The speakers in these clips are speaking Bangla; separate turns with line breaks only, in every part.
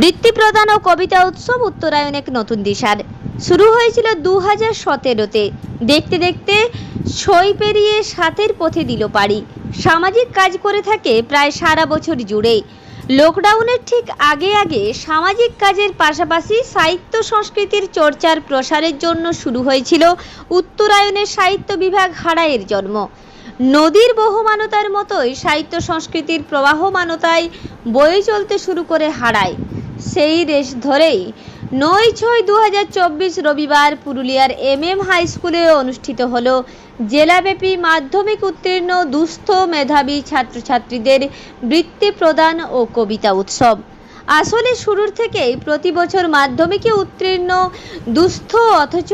বৃত্তি প্রদান ও কবিতা উৎসব উত্তরায়ণ এক নতুন দিশার। শুরু হয়েছিল দু হাজার সতেরোতে। দেখতে দেখতে ছই পেরিয়ে সাতের পথে দিল পাড়ি। সামাজিক কাজ করে থাকে প্রায় সারা বছর জুড়ে। লকডাউনের ঠিক আগে আগে সামাজিক কাজের পাশাপাশি সাহিত্য সংস্কৃতির চর্চার প্রসারের জন্য শুরু হয়েছিল উত্তরায়ণের সাহিত্য বিভাগ হাড়াইয়ের জন্ম। নদীর বহমানতার মতোই সাহিত্য সংস্কৃতির প্রবাহমানতায় বয়ে চলতে শুরু করে হারায়। সেই রেশ ধরেই নয় ছয় দু রবিবার পুরুলিয়ার এম এম হাই স্কুলে অনুষ্ঠিত হল জেলাব্যাপী মাধ্যমিক উত্তীর্ণ দুস্থ মেধাবী ছাত্রছাত্রীদের বৃত্তি প্রদান ও কবিতা উৎসব। আসলে শুরুর থেকেই প্রতি বছর মাধ্যমিকে উত্তীর্ণ দুস্থ অথচ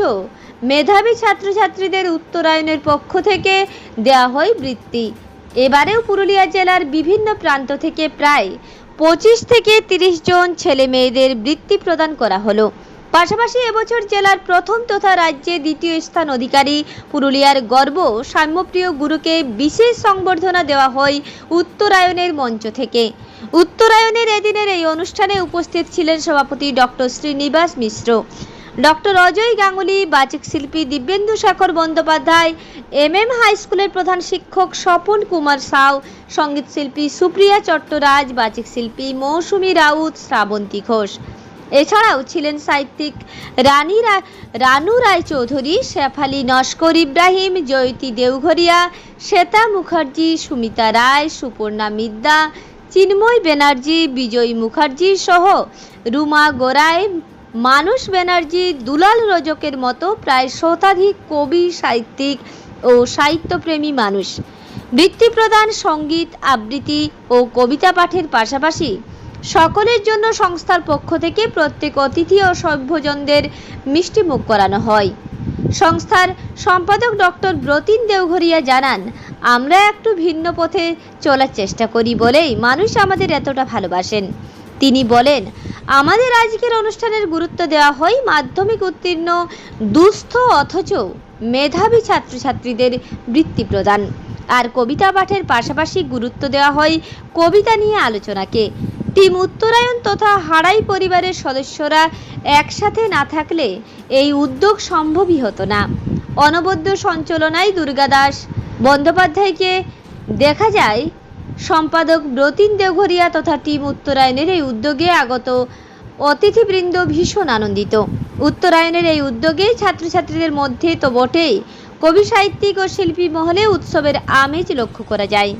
মেধাবী ছাত্রছাত্রীদের উত্তরায়ণের পক্ষ থেকে দেওয়া হয় বৃত্তি। এবারেও পুরুলিয়া জেলার বিভিন্ন প্রান্ত থেকে প্রায় পঁচিশ থেকে তিরিশ জন ছেলে মেয়েদের বৃত্তি প্রদান করা হলো। পাশাপাশি এবছর জেলার প্রথম তথা রাজ্যে দ্বিতীয় স্থান অধিকারী পুরুলিয়ার গর্ব সাম্যপ্রিয় গুরুকে বিশেষ সংবর্ধনা দেওয়া হয় উত্তরায়ণের মঞ্চ থেকে। উত্তরায়ণের এদিনের এই অনুষ্ঠানে উপস্থিত ছিলেন সভাপতি ডক্টর শ্রীনিবাস মিশ্র। ডক্টর অজয় গাঙ্গুলি, বাচিক শিল্পী Dibyendu Shekhar Bandyopadhyay M M high স্কুলের প্রধান শিক্ষক স্বপন কুমার সাউ, সংগীত শিল্পী সুপ্রিয়া চট্টরাজ, বাচিক শিল্পী মৌসুমী রাউত, শ্রাবন্তী ঘোষ। এছাড়াও ছিলেন সাহিত্যিক রানী রানু রায়চৌধুরী শেফালি নস্কর ইব্রাহিম, জয়তী দেওঘরিয়া শ্বেতা মুখার্জি, সুমিতা রায়, সুপর্ণা মিদ্দা, চিন্ময় ব্যানার্জি বিজয় মুখার্জি সহ রুমা গোরাই মানুষ ব্যানার্জি দুলাল রজকের মতো প্রায় শতাধিক কবি, সাহিত্যিক ও সাহিত্যপ্রেমী মানুষ। বৃত্তি প্রদান, সংগীত, আবৃত্তি ও কবিতা পাঠের পাশাপাশি সকলের জন্য সংস্থার পক্ষ থেকে প্রত্যেক অতিথি ও সভ্যজনদের মিষ্টিমুখ করানো হয়। সংস্থার সম্পাদক ডক্টর ব্রতিন দেওঘরিয়া জানান, আমরা একটু ভিন্ন পথে চলার চেষ্টা করি বলেই মানুষ আমাদের এতটা ভালোবাসেন। তিনি বলেন আমাদের আজকের অনুষ্ঠানের গুরুত্ব দেওয়া হয় মাধ্যমিক উত্তীর্ণ, দুস্থ অথচ মেধাবী ছাত্রছাত্রীদের বৃত্তি প্রদান। আর কবিতা পাঠের পাশাপাশি গুরুত্ব দেওয়া হয় কবিতা নিয়ে আলোচনাকে। টিম উত্তরায়ণ তথা হাড়াই পরিবারের সদস্যরা একসাথে না থাকলে এই উদ্যোগ সম্ভবই হতো না। অনবদ্য সঞ্চালনায় দুর্গাদাস বন্দ্যোপাধ্যায়কে দেখা যায় সম্পাদক ব্রতিন দেওঘরিয়া তথা টিম উত্তরায়ণের এই উদ্যোগে আগত অতিথিবৃন্দ ভীষণ আনন্দিত। উত্তরায়ণের এই উদ্যোগে ছাত্রছাত্রীদের মধ্যে তো বটেই। কবি সাহিত্যিক ও শিল্পী মহলে উৎসবের আমেজ লক্ষ্য করা যায়।